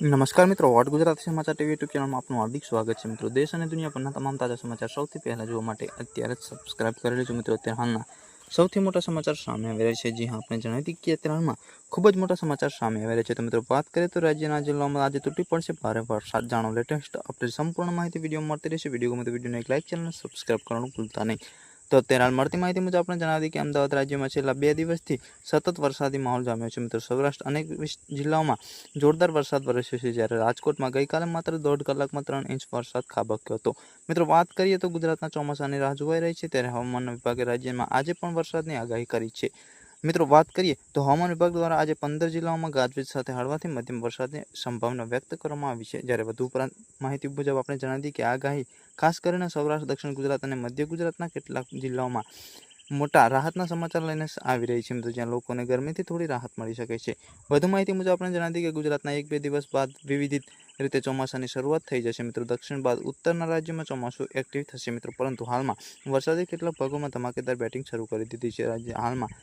નમસ્કાર મિત્રો, વોટ ગુજરાત સમાચાર ટીવી યુટ્યુબ ચેનલમાં આપનું હાર્દિક સ્વાગત છે મિત્રો. દેશ અને દુનિયાભરના તમામ તાજા સમાચાર સૌથી પહેલાં જોવા માટે અત્યારે જ સબસ્ક્રાઇબ કરેલું છે મિત્રો. અત્યારે હાલના સૌથી મોટા સમાચાર સામે આવી રહ્યા છે. જે હા આપણે જણાવી હતી કે અત્યારે હાલમાં ખૂબ જ મોટા સમાચાર સામે આવી રહ્યા છે. તો મિત્રો, વાત કરીએ તો રાજ્યના જિલ્લાઓમાં આજે તૂટી પડશે ભારે વરસાદ. જાણો લેટેસ્ટ અપડેટ, સંપૂર્ણ માહિતી વીડિયો મળતી રહેશે. વીડિયો ગમે તો વિડીયોને એક લાઇક ચેનલ સબસ્ક્રાઇબ કરવાનું ભૂલતા નહીં. તો અત્યારે મળતી માહિતી મુજબ આપણે જણાવી કે અમદાવાદ રાજ્યમાં છેલ્લા બે દિવસથી સતત વરસાદી માહોલ જામ્યો છે. મિત્રો, સૌરાષ્ટ્ર અનેક જિલ્લાઓમાં જોરદાર વરસાદ વરસ્યો છે જ્યારે રાજકોટમાં ગઈકાલે માત્ર દોઢ કલાકમાં ત્રણ ઇંચ વરસાદ ખાબક્યો હતો. મિત્રો, વાત કરીએ તો ગુજરાતના ચોમાસાની રાહ જોવાઈ રહી છે. ત્યારે હવામાન વિભાગે રાજ્યમાં આજે પણ વરસાદની આગાહી કરી છે. મિત્રો, વાત કરીએ તો હવામાન વિભાગ દ્વારા આજે પંદર જિલ્લાઓમાં ગાજવીજ સાથે હળવાથી મધ્યમ વરસાદની સંભાવના વ્યક્ત કરવામાં આવી છે. જ્યારે વધુ ઉપરાંત માહિતી મુજબ આપણે જણાવી કે આગાહી, ખાસ કરીને સૌરાષ્ટ્ર, દક્ષિણ ગુજરાત અને મધ્ય ગુજરાતના કેટલાક જિલ્લાઓમાં મોટા રાહતના સમાચાર લઈને આવી રહી છે. મિત્રો, જ્યાં લોકોને ગરમીથી થોડી રાહત મળી શકે છે. વધુ માહિતી મુજબ આપણે જણાવી કે ગુજરાતના એક બે દિવસ બાદ વિવિધ રીતે ચોમાસાની શરૂઆત થઈ જશે. મિત્રો, દક્ષિણ બાદ ઉત્તરના રાજ્યમાં ચોમાસું એક્ટિવ થશે. મિત્રો, પરંતુ હાલમાં વરસાદે કેટલાક ભાગોમાં ધમાકેદાર બેટિંગ શરૂ કરી દીધી છે. રાજ્ય હાલમાં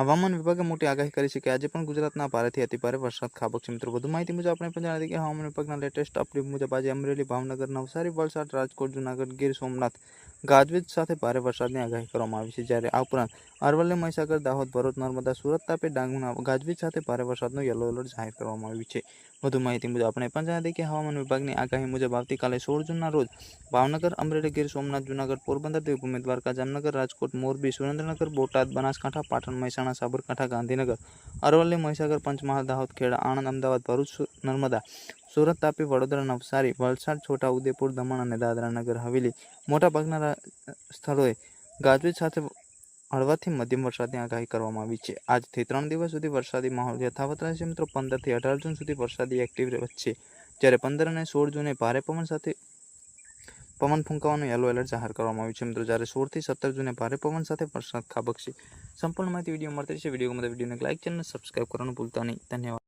હવામાન વિભાગે મોટી આગાહી કરી છે કે આજે પણ ગુજરાતના ભારેથી અતિભારે વરસાદ ખાબકશે મિત્રો, વધુ માહિતી મુજબ આપણે પણ દઈએ કે હવામાન વિભાગના લેટેસ્ટ અપડેટ મુજબ આજે અમરેલી ભાવનગર નવસારી વલસાડ, રાજકોટ, જૂનાગઢ, ગીર, સોમનાથ, ગાજવીજ સાથે ભારે વરસાદની આગાહી કરવામાં આવી છે. જ્યારે આ ઉપરાંત અરવલ્લી, મહીસાગર, દાહોદ, ભરૂચ, નર્મદા, સુરત, તાપી, ડાંગના ગાજવીજ સાથે ભારે વરસાદનો યલો એલર્ટ જાહેર કરવામાં આવ્યું છે. વધુ માહિતી મુજબ આપણે પણ જણાવી કે હવામાન વિભાગની આગાહી મુજબ આવતીકાલે સોળ જૂનના રોજ ભાવનગર, અમરેલી, ગીર સોમનાથ, જુનાગઢ, પોરબંદર, દેવભૂમિ, દ્વારકા, જામનગર, રાજકોટ, મોરબી, સુરેન્દ્રનગર, બોટાદ, બનાસકાંઠા, પાટણ, મહેસાણા, સાબરકાંઠા, ગાંધીનગર, અરવલ્લી, મહીસાગર, પંચમહાલ, દાહોદ, ખેડા, આણંદ, અમદાવાદ, ભરૂચ, નર્મદા, સુરત, તાપી, વડોદરા, નવસારી, વલસાડ, છોટા ઉદેપુર, દમણ અને દાદરા નગર, હવેલી મોટાભાગના સ્થળોએ ગાજવીજ સાથે હળવાથી મધ્યમ વરસાદની આગાહી કરવામાં આવી છે. આજથી ત્રણ દિવસ સુધી વરસાદી માહોલ યથાવત રહેશે મિત્રો. પંદરથી અઢાર જૂન સુધી વરસાદી એક્ટિવ વધશે જ્યારે પંદર અને સોળ જૂને ભારે પવન સાથે પવન ફૂંકાવાનું યલો એલર્ટ જાહેર કરવામાં આવ્યું છે મિત્રો. જ્યારે સોળથી સત્તર જૂને ભારે પવન સાથે વરસાદ ખાબકશે. સંપૂર્ણ માહિતી વીડિયો મળતી છે વીડિયો ગમે વિડીયોને લાઇક ચેનલ સબસ્ક્રાઇબ કરવાનું ભૂલતા નહીં. ધન્યવાદ.